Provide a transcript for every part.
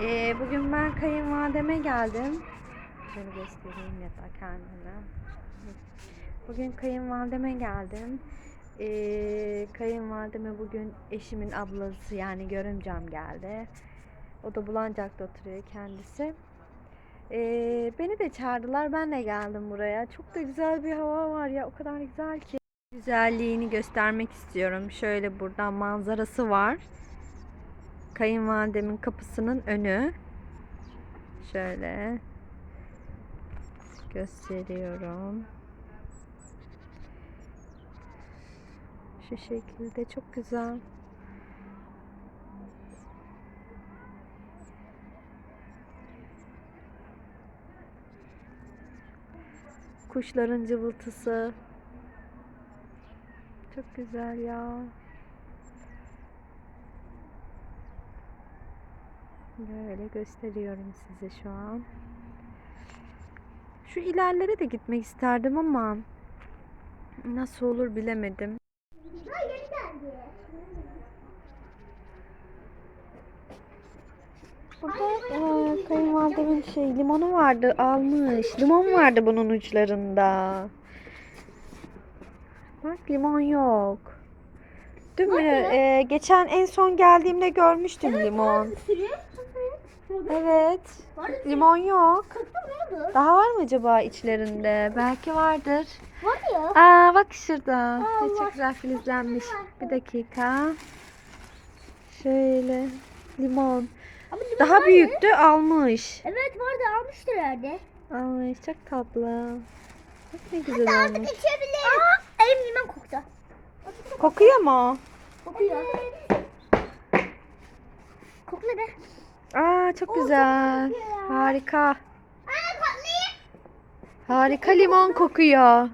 Ee, bugün ben kayınvalideme geldim. Şöyle göstereyim ya da kendime. Bugün kayınvalideme geldim. Ee, kayınvalideme bugün eşimin ablası yani görümcem geldi. O da Bulancak'ta oturuyor kendisi. Ee, beni de çağırdılar. Ben de geldim buraya. Çok da güzel bir hava var ya. O kadar güzel ki. Güzelliğini göstermek istiyorum. Şöyle buradan manzarası var. Kayınvalidemin kapısının önü. Şöyle gösteriyorum. Şu şekilde çok güzel. Kuşların cıvıltısı. Çok güzel ya. Böyle gösteriyorum size şu an. Şu ilerlere de gitmek isterdim ama nasıl olur bilemedim. Burada e, kayınvalidemin şey limonu vardı almış. Limon vardı bunun uçlarında. Bak limon yok. Değil mi? E, geçen en son geldiğimde görmüştüm limon. Evet. Limon yok. Daha var mı acaba içlerinde? Belki vardır. Var ya. Aa bak şurada. Var. çok güzel filizlenmiş. Bir dakika. Şöyle limon. Ama limon Daha var büyüktü almış. Evet vardı almıştır herhalde. Almış çok tatlı. Bak ne güzel olmuş. içebilir. Aa, elim limon koktu. Kokuyor mu? Kokuyor. Kokla Aa çok güzel. Harika. Anne koklayayım. Harika limon kokuyor.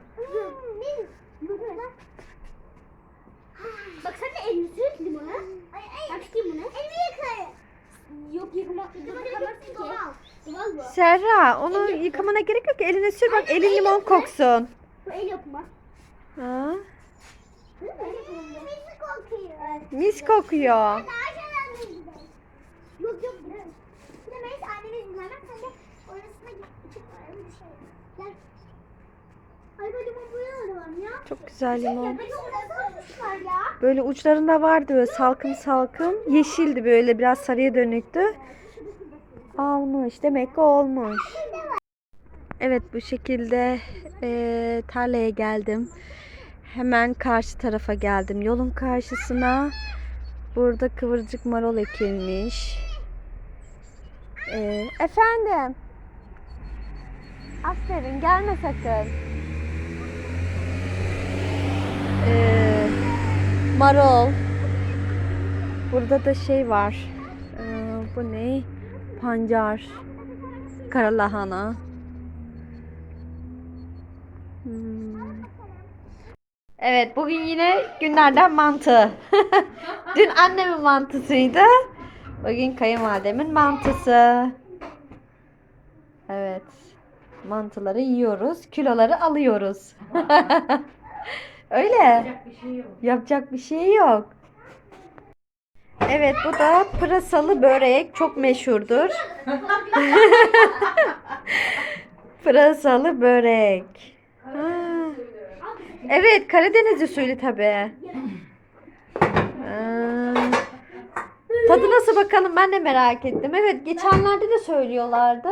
Bak sen de elini sür limona. Bak bunu. Elimi yıkarım. Yok yıkama. Bu. Serra onu yıkamana gerek yok ki eline sür bak elin limon koksun. Bu el yapma. Ha? Mis kokuyor. Mis kokuyor. Yok yok gidelim. Gidemeyiz annemiz dinlemez. Sen de orasına git. Çık var bir şey. Gel. Ay böyle limon boyaları var ya. Çok güzel limon. Sormuşlar ya. Böyle uçlarında vardı böyle salkım salkım. Yeşildi böyle biraz sarıya dönüktü. Almış. Demek ki olmuş. Evet bu şekilde eee, tarlaya geldim. Hemen karşı tarafa geldim. Yolun karşısına burada kıvırcık marul ekilmiş. Eee, efendim. Aferin gelme sakın. Eee, marul. Burada da şey var. Eee, bu ne? Pancar. Karalahana. Hmm. Evet bugün yine günlerden mantı. Dün annemin mantısıydı. Bugün kayınvalidemin mantısı. Evet. Mantıları yiyoruz. Kiloları alıyoruz. Öyle. Yapacak bir şey yok. Evet bu da pırasalı börek. Çok meşhurdur. pırasalı börek. Ha. Evet Karadeniz usulü tabi. Tadı nasıl bakalım ben de merak ettim. Evet geçenlerde de söylüyorlardı.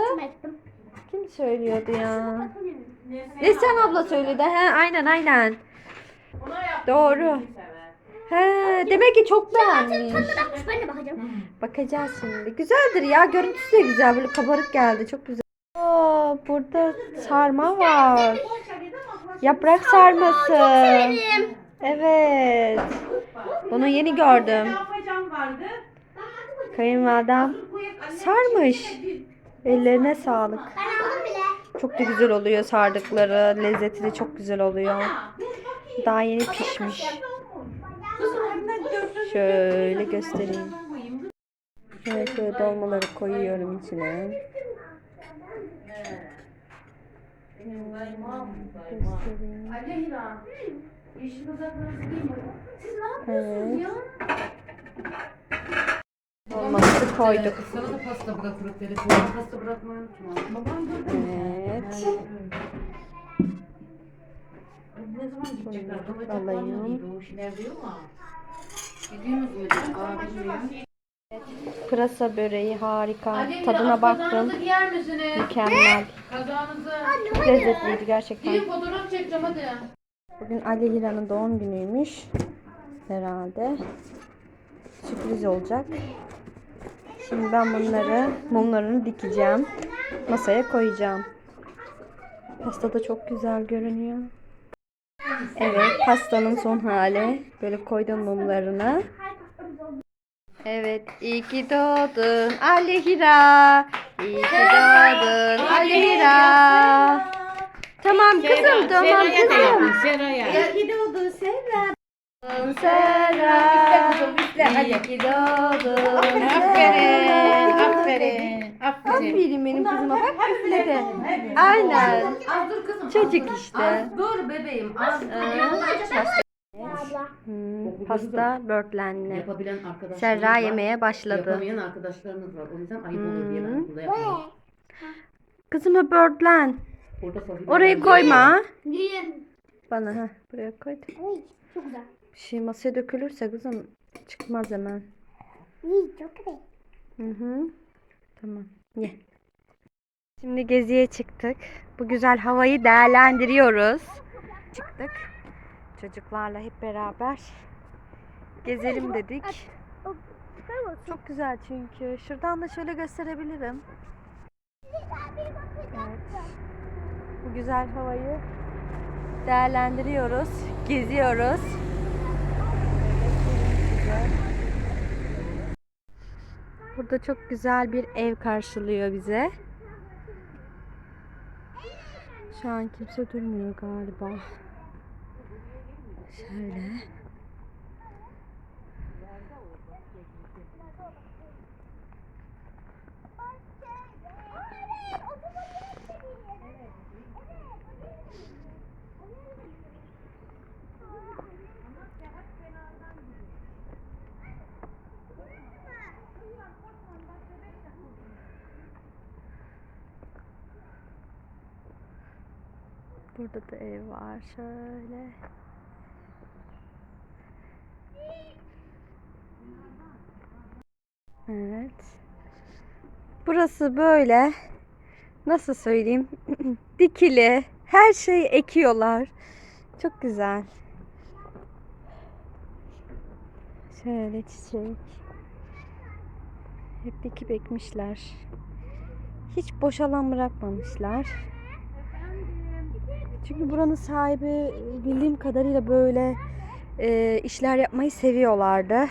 Kim söylüyordu ya? Neslihan abla söyledi. He aynen aynen. Doğru. He demek ki çok beğenmiş. Bakmış ben de bakacağım. Bakacağız şimdi. Güzeldir ya. Görüntüsü de güzel. Böyle kabarık geldi. Çok güzel. Oo, burada sarma var. Yaprak sarması. Severim. Evet. Bunu yeni gördüm. Kayınvalidem sarmış. Ellerine sağlık. Ben aldım bile. Çok da güzel oluyor sardıkları. Lezzeti de çok güzel oluyor. Daha yeni pişmiş. Şöyle göstereyim. Evet şöyle dolmaları koyuyorum içine. Göstereyim. Evet. Dolması koyduk. Sana Ne zaman gidecekler? Kalacaklar mı alayım. değil o işin evde yok mu? Gidiyorsunuz mu? Aa bilmiyorum. Pırasa böreği harika. Annem, Tadına baktım. Giyer misiniz? Mükemmel. Kazağınızı. Lezzetliydi gerçekten. Gidin fotoğraf çekeceğim hadi. Bugün Ali Hira'nın doğum günüymüş. Herhalde. Sürpriz olacak. Şimdi ben bunları, mumlarını dikeceğim. Masaya koyacağım. Pasta da çok güzel görünüyor. Evet, pastanın son hali. Böyle koydum mumlarını. Evet, iyi ki doğdun Ali Hira. İyi ki doğdun Ali Hira. Tamam kızım, tamam kızım. İyi ki doğdun Serra. Serra. İyi ki doğdun Aferin, aferin, aferin. Benim kızıma bak üfledi. Aynen. Az dur kızım. Çocuk işte. Az dur bebeğim. Az dur. Abla. Hmm, pasta börtlenli. Yapabilen arkadaşlarınız Serra var. yemeye başladı. Yapamayan arkadaşlarınız var. O yüzden ayıp olur diye ben burada Bu yapıyorum. ne? Kızıma börtlen. Burada fasulye Orayı koyma. Niye? Bana ha buraya koy. Uy, çok güzel. Bir şey masaya dökülürse kızım çıkmaz hemen. Uy, çok güzel. Hı hı. Tamam. Ye. Şimdi geziye çıktık. Bu güzel havayı değerlendiriyoruz. Çıktık. Çocuklarla hep beraber gezelim dedik. Çok güzel çünkü. Şuradan da şöyle gösterebilirim. Evet. Bu güzel havayı değerlendiriyoruz. Geziyoruz. Güzel. Burada çok güzel bir ev karşılıyor bize. Şu an kimse durmuyor galiba. Şöyle. Burada da ev var şöyle. Evet. Burası böyle. Nasıl söyleyeyim? Dikili. Her şeyi ekiyorlar. Çok güzel. Şöyle çiçek. Hep dikip ekmişler. Hiç boş alan bırakmamışlar. Çünkü buranın sahibi bildiğim kadarıyla böyle e, işler yapmayı seviyorlardı.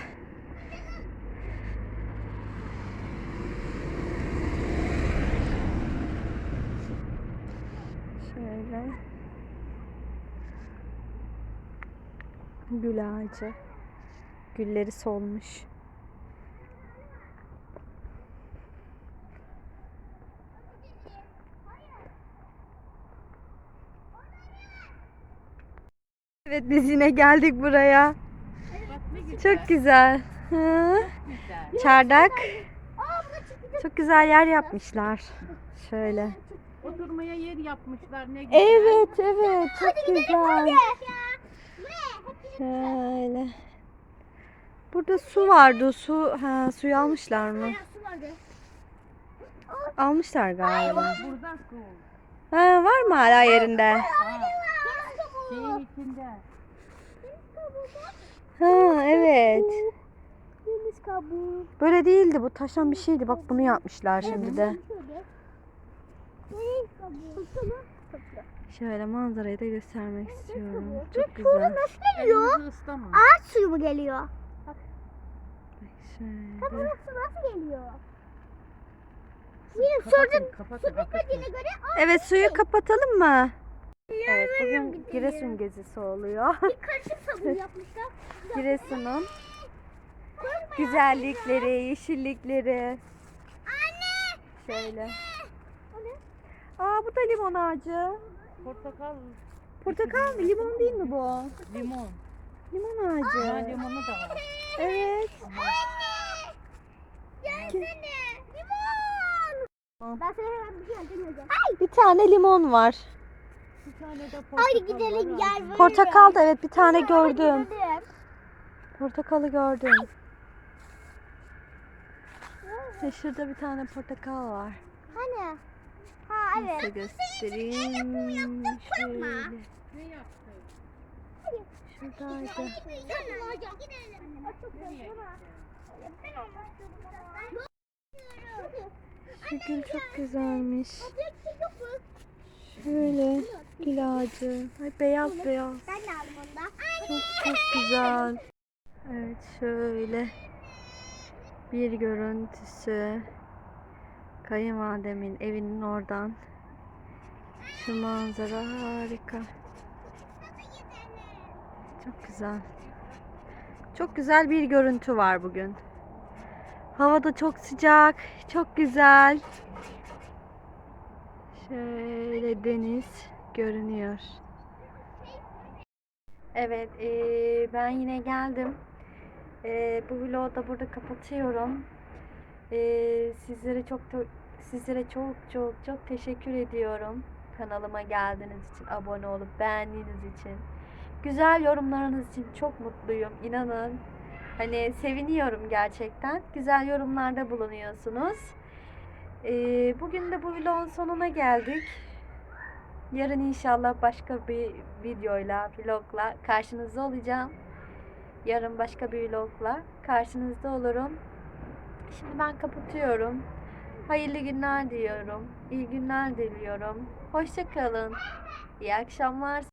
Şöyle. Gül ağacı. Gülleri solmuş. Evet biz yine geldik buraya. Çok güzel. Hı? Çardak. Çok güzel yer yapmışlar. Şöyle. Oturmaya yer yapmışlar ne güzel. Evet evet çok güzel. Şöyle. Burada su vardı. Su ha suyu almışlar mı? Almışlar galiba. Burada su. Ha, var mı hala yerinde? İçinde. Ha evet. Deniz kabuğu. Böyle değildi bu taşan bir şeydi. Bak bunu yapmışlar şimdi de. Deniz kabuğu. Şöyle manzarayı da göstermek istiyorum. Çok güzel. Geliyor. Elinizi ıslama. Ağaç suyu mu geliyor? Şöyle. Burası nasıl geliyor? Yine sordum. Kapatın, Su kapatın. bitmediğine göre Evet suyu kapatalım mı? Evet bugün Giresun gezisi oluyor. bir karışık sabun yapmışlar. Giresun'un güzellikleri, yeşillikleri. Anne! Şöyle. O ne? Aa bu da limon ağacı. Portakal, Portakal mı? Limon değil mi bu? limon. Limon ağacı. Ha, limonu da var. Evet. Gel bakayım. Limon. Ben sana hemen bir şey alacağım. Ay. Bir tane limon var. Bir tane de Hadi portakal gidelim var gel. Portakal da evet bir tane gördüm. Portakalı gördüm. İşte şurada bir tane portakal var. Hani? Ha Size evet. göstereyim. Şöyle. Ne yaptın? Şuradaydı. Şu gül çok güzelmiş. Şöyle gül ağacı. Ay beyaz beyaz. Ben de aldım ondan. Çok çok güzel. Evet şöyle bir görüntüsü. Kayınvalidemin evinin oradan. Şu manzara harika. Çok güzel. Çok güzel bir görüntü var bugün. Hava da çok sıcak, çok güzel. Şöyle deniz görünüyor. Evet, eee, ben yine geldim. Eee, bu vlogu da burada kapatıyorum. Eee, sizlere çok sizlere çok çok çok teşekkür ediyorum. Kanalıma geldiğiniz için, abone olup beğendiğiniz için. Güzel yorumlarınız için çok mutluyum. İnanın. Hani seviniyorum gerçekten. Güzel yorumlarda bulunuyorsunuz. Eee, bugün de bu vlogun sonuna geldik. Yarın inşallah başka bir videoyla, vlogla karşınızda olacağım. Yarın başka bir vlogla karşınızda olurum. Şimdi ben kapatıyorum. Hayırlı günler diliyorum. İyi günler diliyorum. Hoşça kalın. İyi akşamlar.